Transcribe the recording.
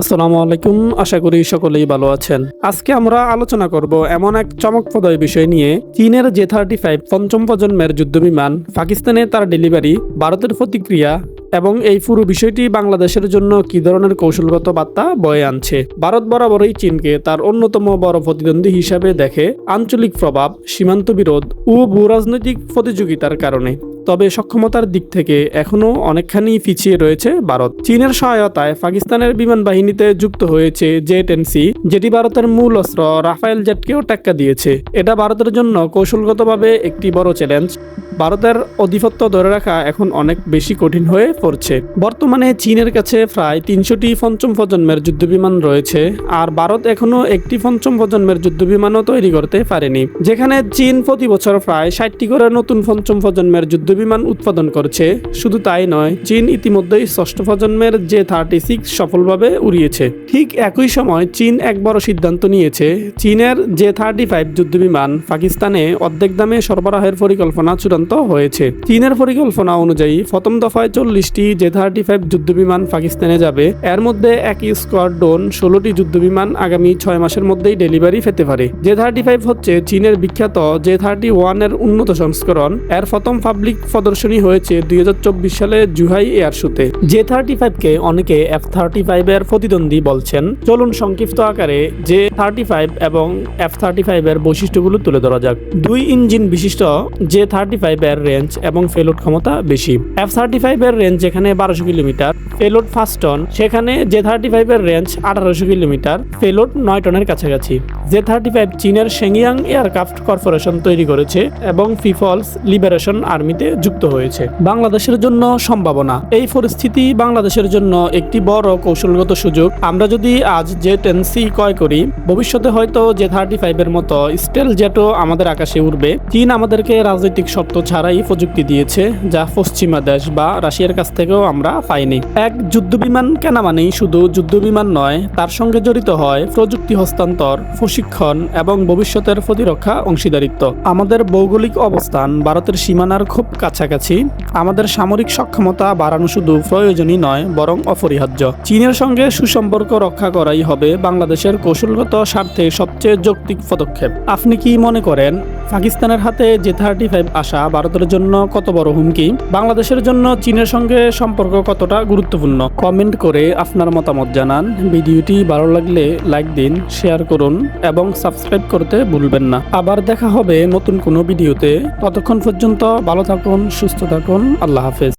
আসসালামু আলাইকুম, আশা করি সকলেই ভালো আছেন। আজকে আমরা আলোচনা করব এমন এক চমকপ্রদ বিষয় নিয়ে। চীনের জে থার্টি ফাইভ পঞ্চম প্রজন্মের যুদ্ধবিমান পাকিস্তানে তার ডেলিভারি, ভারতের প্রতিক্রিয়া এবং এই পুরো বিষয়টি বাংলাদেশের জন্য কি ধরনের কৌশলগত বার্তা বয়ে আনছে। ভারত বরাবরই চীনকে তার অন্যতম বড় প্রতিদ্বন্দ্বী হিসাবে দেখে আঞ্চলিক প্রভাব, সীমান্ত বিরোধ ও ভূরাজনৈতিক প্রতিযোগিতার কারণে। তবে সক্ষমতার দিক থেকে এখনও অনেকখানি পিছিয়ে রয়েছে ভারত। চীনের সহায়তায় পাকিস্তানের বিমান বাহিনীতে যুক্ত হয়েছে জে টেন সি, যেটি ভারতের মূল অস্ত্র, রাফায়েল জেটকেও টেক্কা দিয়েছে। এটা ভারতের জন্য কৌশলগতভাবে একটি বড় চ্যালেঞ্জ ভারতের আধিপত্য ধরে রাখা এখন অনেক বেশি কঠিন হয়ে পড়ছে। বর্তমানে চীনের কাছে প্রায় তিনশোটি পঞ্চম প্রজন্মের যুদ্ধবিমান রয়েছে, আর ভারত এখনও একটি পঞ্চম প্রজন্মের যুদ্ধবিমানও তৈরি করতে পারেনি। যেখানে চীন প্রতি বছর প্রায় ষাটটি করে নতুন পঞ্চম প্রজন্মের যুদ্ধবিমান উৎপাদন করছে। শুধু তাই নয়, চীন ইতিমধ্যেই ষষ্ঠ প্রজন্মের যে থার্টি সিক্স সফলভাবে উড়িয়েছে। ঠিক একই সময় চীন এক বড় সিদ্ধান্ত নিয়েছে। চীনের যে থার্টি ফাইভ যুদ্ধবিমান পাকিস্তানে অর্ধেক দামে সরবরাহের পরিকল্পনা চূড়ান্ত হয়েছে। চীনের পরিকল্পনা অনুযায়ী প্রথম দফায় চল্লিশটি জে থার্টি ফাইভ যুদ্ধবিমান পাকিস্তানে যাবে। এর মধ্যে একই স্কোয়াড্রন ষোলোটি যুদ্ধবিমান আগামী ছয় মাসের মধ্যেই ডেলিভারি পেতে পারে। জে থার্টি ফাইভ হচ্ছে চীনের বিখ্যাত জে থার্টি ওয়ানের উন্নত সংস্করণ। এর প্রথম পাবলিক প্রদর্শনী হয়েছে দুই হাজার চব্বিশ সালে জুহাই এয়ার শোতে। জে থার্টি ফাইভকে অনেকে এফ থার্টি ফাইভ এর প্রতিদ্বন্দ্বী বলছেন। চলুন সংক্ষিপ্ত আকারে জে থার্টি ফাইভ এবং এফ থার্টি ফাইভ এর বৈশিষ্ট্যগুলো তুলে ধরা যাক। দুই ইঞ্জিন বিশিষ্ট জে থার্টি ফাইভ এর রেঞ্জ এবং ফেলোড ক্ষমতা বেশি। এফ থার্টি ফাইভ এর রেঞ্জ যেখানে বারোশো কিলোমিটার, পেলোড ফার্স্ট টন, সেখানে জে থার্টি ফাইভ এর রেঞ্জ আঠারোশো কিলোমিটার, পেলোড নয় টনের কাছাকাছি। জে থার্টি ফাইভ চীনের সেঙ্গিয়াং এয়ারক্রাফট কর্পোরেশন তৈরি করেছে এবং ফিফলস লিবারেশন আর্মিতে যুক্ত হয়েছে। বাংলাদেশের জন্য সম্ভাবনা। এই পরিস্থিতি বাংলাদেশের জন্য একটি বড় কৌশলগত সুযোগ। আমরা যদি আজ যে টেন সি ক্রয় করি, ভবিষ্যতে হয়তো জে থার্টি ফাইভ এর মতো স্টেল জেটও আমাদের আকাশে উঠবে চীন আমাদেরকে রাজনৈতিক শর্ত ছাড়াই প্রযুক্তি দিয়েছে, যা পশ্চিমা দেশ বা রাশিয়ার কাছ থেকেও আমরা পাইনি। এক যুদ্ধবিমান কেনা মানেই শুধু যুদ্ধবিমান নয়, তার সঙ্গে জড়িত হয় প্রযুক্তি হস্তান্তর, প্রশিক্ষণ এবং ভবিষ্যতের প্রতিরক্ষা অংশীদারিত্ব। আমাদের ভৌগোলিক অবস্থান ভারতের সীমানার খুব কাছাকাছি। আমাদের সামরিক সক্ষমতা বাড়ানো শুধু প্রয়োজনই নয়, বরং অপরিহার্য। চীনের সঙ্গে সুসম্পর্ক রক্ষা করাই হবে বাংলাদেশের কৌশলগত স্বার্থে সবচেয়ে যৌক্তিক পদক্ষেপ। আপনি কি মনে করেন পাকিস্তানের হাতে জে থার্টি ফাইভ আসা ভারতের জন্য কত বড় হুমকি? বাংলাদেশের জন্য চীনের সঙ্গে সম্পর্ক কতটা গুরুত্বপূর্ণ? কমেন্ট করে আপনার মতামত জানান। ভিডিওটি ভালো লাগলে লাইক দিন শেয়ার করুন এবং সাবস্ক্রাইব করতে ভুলবেন না। আবার দেখা হবে নতুন কোনো ভিডিওতে। ততক্ষণ পর্যন্ত ভালো থাকুন, সুস্থ থাকুন। আল্লাহ হাফেজ।